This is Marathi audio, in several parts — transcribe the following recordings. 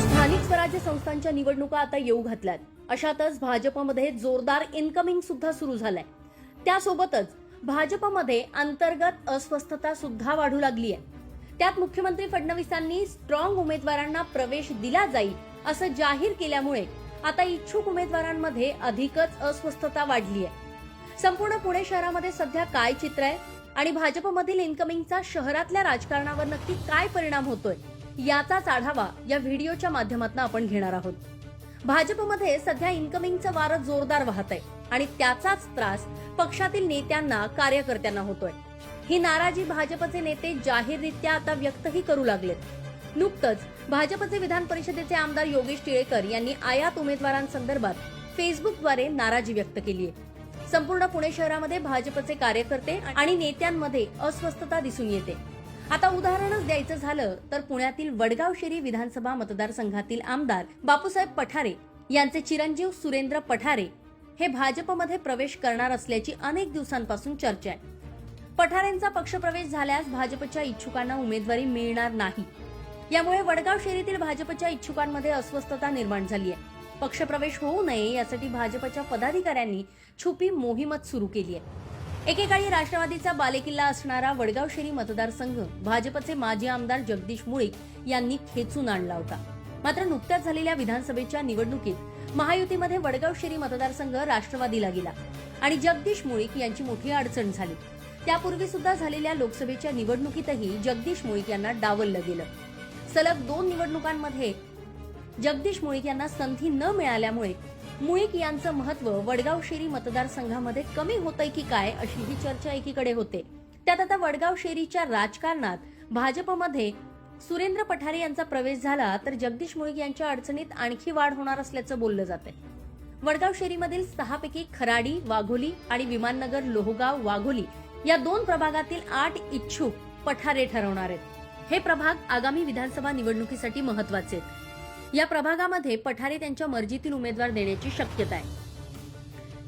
स्थानिक संस्थांच्या निवडणुका आता येऊ घातल्यात. अशातच भाजपमध्ये जोरदार इनकमिंग सुद्धा सुरू झालंय. त्यासोबतच भाजपमध्ये अंतर्गत अस्वस्थता सुद्धा वाढू लागली आहे त्यात मुख्यमंत्री फडणवीसांनी स्ट्रॉंग उमेदवारांना प्रवेश दिला जाईल असं जाहीर केल्यामुळे आता इच्छुक उमेदवारांमध्ये अधिकच अस्वस्थता वाढली आहे. संपूर्ण पुणे शहरामध्ये सध्या काय चित्र आहे? आणि भाजपमधील इन्कमिंगचा शहरातल्या राजकारणावर नक्की काय परिणाम होतोय? याचाच आढावा या व्हिडिओच्या माध्यमातून आपण घेणार आहोत. भाजपमध्ये सध्या इन्कमिंगचं वारं जोरदार वाहत आहे आणि त्याचाच त्रास पक्षातील नेत्यांना कार्यकर्त्यांना होतोय. ही नाराजी भाजपचे नेते जाहीररित्या आता व्यक्तही करू लागलेत. नुकतंच भाजपचे विधान परिषदेचे आमदार योगेश टिळेकर यांनी आयात उमेदवारांसंदर्भात फेसबुकद्वारे नाराजी व्यक्त केली आहे. संपूर्ण पुणे शहरामध्ये भाजपचे कार्यकर्ते आणि नेत्यांमध्ये अस्वस्थता दिसून येते. आता उदाहरणच द्यायचं झालं तर पुण्यातील वडगाव शेरी विधानसभा मतदारसंघातील आमदार बापूसाहेब पठारे यांचे चिरंजीव सुरेंद्र पठारे हे भाजपमध्ये प्रवेश करणार असल्याची अनेक दिवसांपासून चर्चा आहे. पठारेंचा पक्षप्रवेश झाल्यास भाजपच्या इच्छुकांना उमेदवारी मिळणार नाही. यामुळे वडगाव शेरीतील भाजपच्या इच्छुकांमध्ये अस्वस्थता निर्माण झाली आहे पक्षप्रवेश होऊ नये यासाठी भाजपच्या पदाधिकाऱ्यांनी छुपी मोहीमच सुरू केली आहे एकेकाळी राष्ट्रवादीचा बालेकिल्ला असणारा वडगाव शेरी मतदारसंघ भाजपचे माजी आमदार जगदीश मुळीक यांनी खेचून आणला होता. मात्र नुकत्याच झालेल्या विधानसभेच्या निवडणुकीत महायुतीमध्ये वडगाव शेरी मतदारसंघ राष्ट्रवादीला गेला आणि जगदीश मुळीक यांची मोठी अडचण झाली. त्यापूर्वी सुद्धा झालेल्या लोकसभेच्या निवडणुकीतही जगदीश मुळीक यांना डावललं गेलं. सलग दोन निवडणुकांमध्ये जगदीश मुळीक यांना संधी न मिळाल्यामुळे मुळीक यांचं महत्त्व वडगाव शेरी मतदारसंघामध्ये कमी होतंय की काय अशी ही चर्चा एकीकडे होते. त्यात आता वडगाव शेरीच्या राजकारणात भाजपमध्ये सुरेंद्र पठारे यांचा प्रवेश झाला तर जगदीश मुळीक यांच्या अडचणीत आणखी वाढ होणार असल्याचं बोललं जाते वडगाव शेरीमधील सहापैकी खराडी वाघोली आणि विमाननगर लोहगाव वाघोली या दोन प्रभागातील आठ इच्छुक पठारे ठरवणार आहेत. हे प्रभाग आगामी विधानसभा निवडणुकीसाठी महत्त्वाचे आहेत. या प्रभागामध्ये पठारे त्यांच्या मर्जीतील उमेदवार देण्याची शक्यता आहे.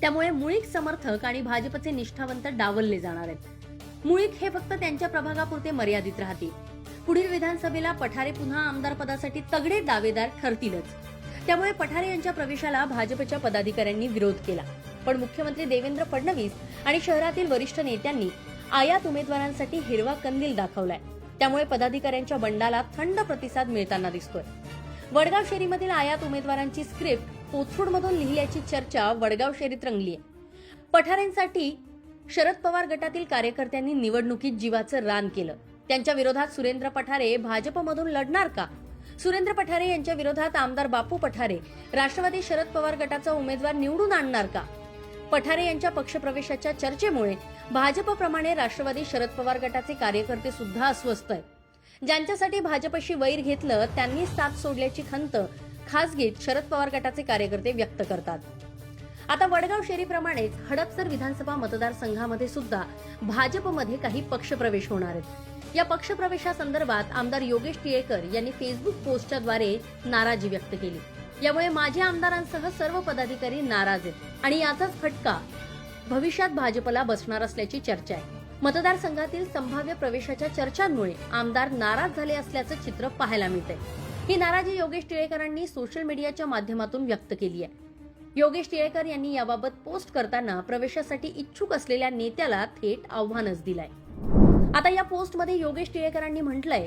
त्यामुळे मुळीक समर्थक आणि भाजपचे निष्ठावंत डावलले जाणार आहेत. मुळीक हे फक्त त्यांच्या प्रभागापुरते मर्यादित राहतील पुढील विधानसभेला पठारे पुन्हा आमदार पदासाठी तगडे दावेदार ठरतीलच. त्यामुळे पठारे यांच्या प्रवेशाला भाजपच्या पदाधिकाऱ्यांनी विरोध केला. पण मुख्यमंत्री देवेंद्र फडणवीस आणि शहरातील वरिष्ठ नेत्यांनी आयात उमेदवारांसाठी हिरवा कंदील दाखवलाय. त्यामुळे पदाधिकाऱ्यांच्या बंडाला थंड प्रतिसाद मिळताना दिसतोय. वडगाव शेरीमधील आयात उमेदवारांची स्क्रिप्ट कोथरूडमधून लिहिल्याची चर्चा वडगाव शेरीत रंगली आहे पठारेंसाठी शरद पवार गटातील कार्यकर्त्यांनी निवडणुकीत जीवाचं रान केलं. त्यांच्या विरोधात सुरेंद्र पठारे भाजपमधून लढणार का? सुरेंद्र पठारे यांच्या विरोधात आमदार बापू पठारे राष्ट्रवादी शरद पवार गटाचा उमेदवार निवडून आणणार का? पठारे यांच्या पक्षप्रवेशाच्या चर्चेमुळे भाजपप्रमाणे राष्ट्रवादी शरद पवार गटाचे कार्यकर्ते सुद्धा अस्वस्थ आहेत. ज्यांच्यासाठी भाजपशी वैर घेतलं त्यांनी साथ सोडल्याची खंत खासगीत शरद पवार गटाचे कार्यकर्ते व्यक्त करतात. आता वडगाव शेरीप्रमाणेच हडपसर विधानसभा मतदारसंघामध्ये सुद्धा भाजपमध्ये काही पक्षप्रवेश होणार आहेत. या पक्षप्रवेशासंदर्भात आमदार योगेश टिळेकर यांनी फेसबुक पोस्टच्याद्वारे नाराजी व्यक्त केली. यामुळे माजी आमदारांसह सर्व पदाधिकारी नाराज आहेत आणि याचाच फटका भविष्यात भाजपला बसणार असल्याची चर्चा आहे. मतदारसंघातील संभाव्य प्रवेशाच्या चर्चांमुळे आमदार नाराज झाले असल्याचं चित्र पाहायला मिळतंय. ही नाराजी योगेश टिळेकरांनी सोशल मीडियाच्या माध्यमातून व्यक्त केली आहे. योगेश टिळेकर यांनी याबाबत पोस्ट करताना प्रवेशासाठी इच्छुक असलेल्या नेत्याला थेट आव्हानच दिलंय. आता या पोस्टमध्ये योगेश टिळेकरांनी म्हटलंय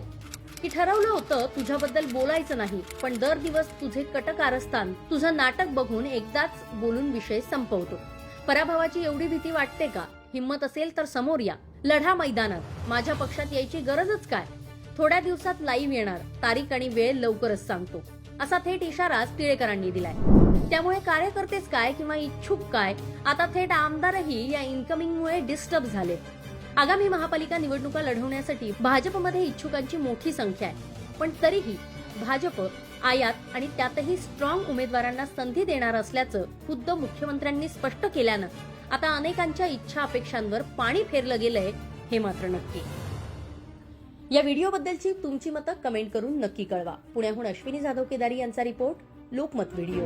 की ठरवलं होतं तुझ्याबद्दल बोलायचं नाही पण दर दिवस तुझे कटकारस्थान तुझं नाटक बघून एकदाच बोलून विषय संपवतो. पराभवाची एवढी भीती वाटते का? हिंमत असेल तर समोर या. लढा मैदानात. माझ्या पक्षात यायची गरजच काय? थोड्या दिवसात लाईव्ह येणार. तारीख आणि वेळ लवकरच सांगतो. असा थेट इशारा टिळेकरांनी दिलाय. त्यामुळे कार्यकर्तेच काय किंवा इच्छुक काय? आता थेट आमदारही या इन्कमिंगमुळे डिस्टर्ब झाले आगामी महापालिका निवडणुका लढवण्यासाठी भाजपमध्ये इच्छुकांची मोठी संख्या आहे. पण तरीही भाजप आयात आणि त्यातही स्ट्रॉंग उमेदवारांना संधी देणार असल्याचं खुद्द मुख्यमंत्र्यांनी स्पष्ट केल्यानं आता अनेकांच्या इच्छा अपेक्षांवर पाणी फेरलं गेलंय हे मात्र नक्की. या व्हिडिओबद्दलची तुमची मतं कमेंट करून नक्की कळवा. पुण्याहून अश्विनी जाधव केदारी यांचा रिपोर्ट लोकमत व्हिडिओ.